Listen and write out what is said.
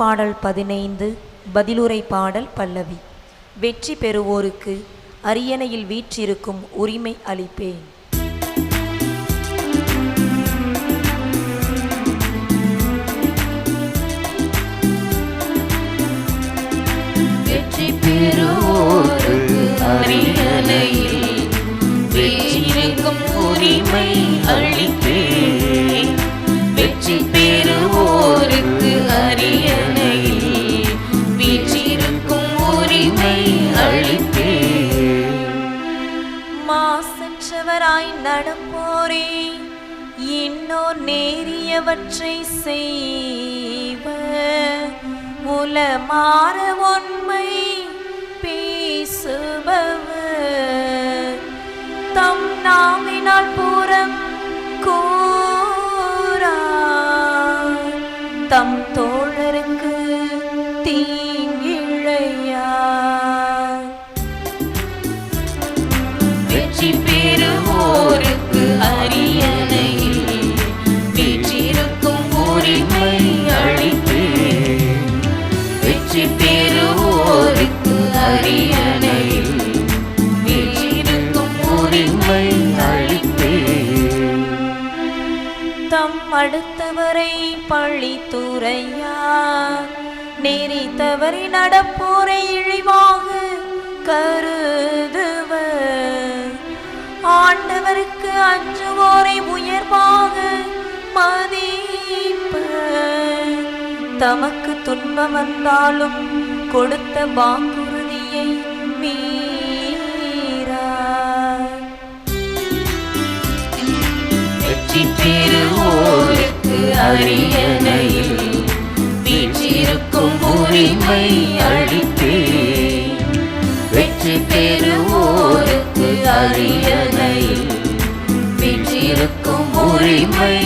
பாடல் பதினைந்து பதிலுரை பாடல் பல்லவி. வெற்றி பெறுவோருக்கு அரியணையில் வீற்றிருக்கும் உரிமை அளிப்பேன். வெற்றி பெறுவோருக்கு அரியணையில் வீற்றிருக்கும் உரிமை நேராய் நடப்போரே. இன்னோர் நேரியவற்றை செய்வ. உலமாற உண்மை பேசுபவர் தம் நாவினால் புறம் கூறா. தம் தோழ இருக்கும் உரிமை அளிப்பேன் வெற்றி பெறுவோருக்கு அரியணை இருக்கும் உரிமை அளிப்பேன் தம் அடுத்தவரை பழித்துரையார் நெறி தவறி நடப்போரை இழிவாக கருதுவர். ஆண்டவருக்கு அஞ்சுவோரை உயர்வாக தமக்கு துன்பம் வந்தாலும் கொடுத்த வாக்குறுதியை மீறார் வெற்றி பெறுவோருக்கு அரியணையில் வீற்றிருக்கும் உரிமை அளிப்பேன். வெற்றி பெறுவோருக்கு அரியணையில் வீற்றிருக்கும் உரிமை